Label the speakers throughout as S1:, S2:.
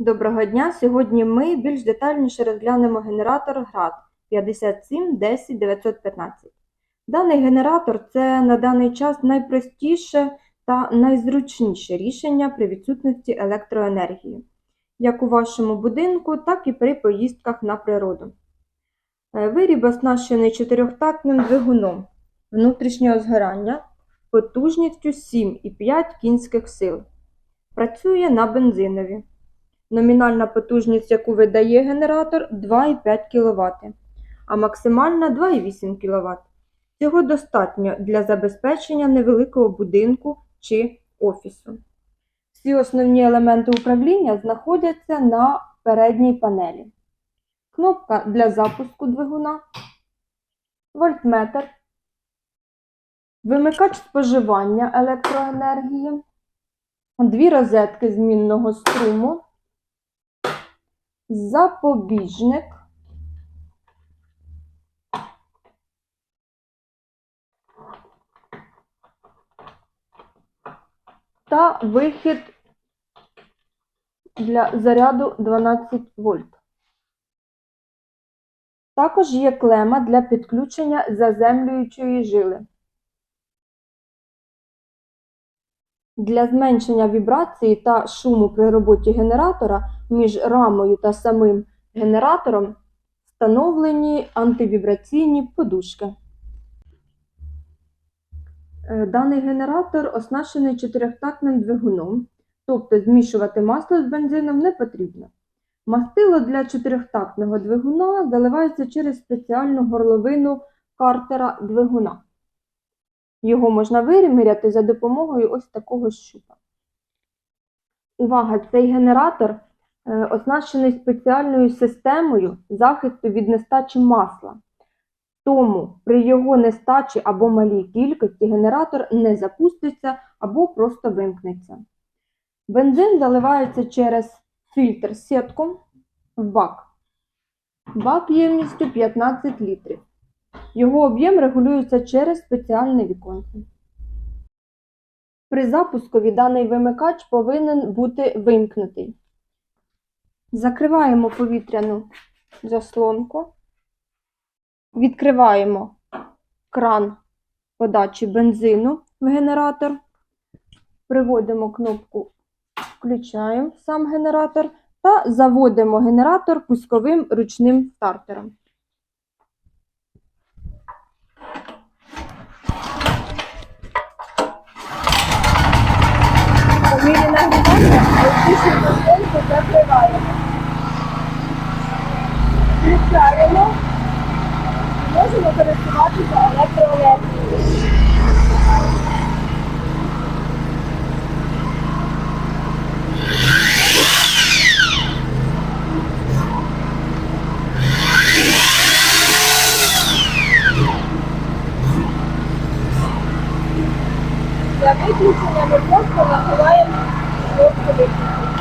S1: Доброго дня! Сьогодні ми більш детальніше розглянемо генератор ГРАД 5710915. Даний генератор це на даний час найпростіше та найзручніше рішення при відсутності електроенергії, як у вашому будинку, так і при поїздках на природу. Е, Виріб оснащений чотирьохтактним двигуном внутрішнього згорання потужністю 7,5 кінських сил. Працює на бензинові. Номінальна потужність, яку видає генератор 2,5 кВт, а максимальна 2,8 кВт. Цього достатньо для забезпечення невеликого будинку чи офісу. Всі основні елементи управління знаходяться на передній панелі. Кнопка для запуску двигуна, вольтметр, вимикач споживання електроенергії, дві розетки змінного струму, запобіжник, та вихід для заряду 12 вольт. Також є клема для підключення заземлюючої жили. Для зменшення вібрації та шуму при роботі генератора між рамою та самим генератором встановлені антивібраційні подушки. Е, Даний генератор оснащений чотирьохтактним двигуном, тобто змішувати масло з бензином не потрібно. Мастило для чотирьохтактного двигуна заливається через спеціальну горловину картера двигуна. Його можна виміряти за допомогою ось такого щупа. Увага! Цей генератор е, оснащений спеціальною системою захисту від нестачі масла. Тому при його нестачі або малій кількості генератор не запуститься або просто вимкнеться. Бензин заливається через фільтр сітку в бак. Бак ємністю 15 літрів. Його об'єм регулюється через спеціальне віконце. При запускові даний вимикач повинен бути вимкнутий. Закриваємо повітряну заслонку. Відкриваємо кран подачі бензину в генератор. Приводимо кнопку Включаємо сам генератор та заводимо генератор пусковим ручним стартером. По мірі електричну заслонку закриваємо. Включаємо. Можемо користуватися електроенергією. Для виключення ми просто кнопку виключення.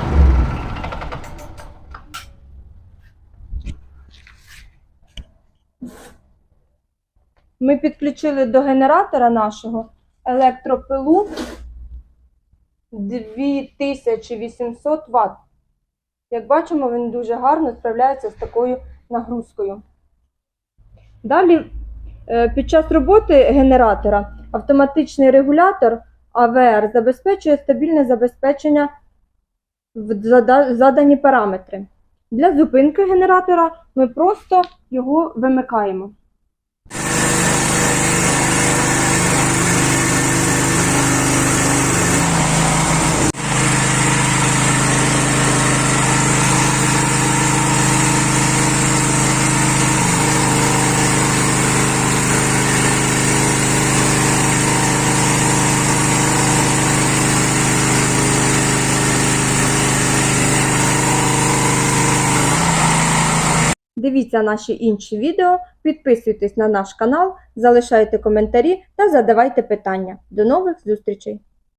S1: Ми підключили до генератора нашого електропилу 2800 Вт. Як бачимо, він дуже гарно справляється з такою нагрузкою. Далі, е, під час роботи генератора автоматичний регулятор АВР забезпечує стабільне забезпечення в задані параметри. Для зупинки генератора ми просто його вимикаємо. Дивіться наші інші відео, підписуйтесь на наш канал, залишайте коментарі та задавайте питання. До нових зустрічей!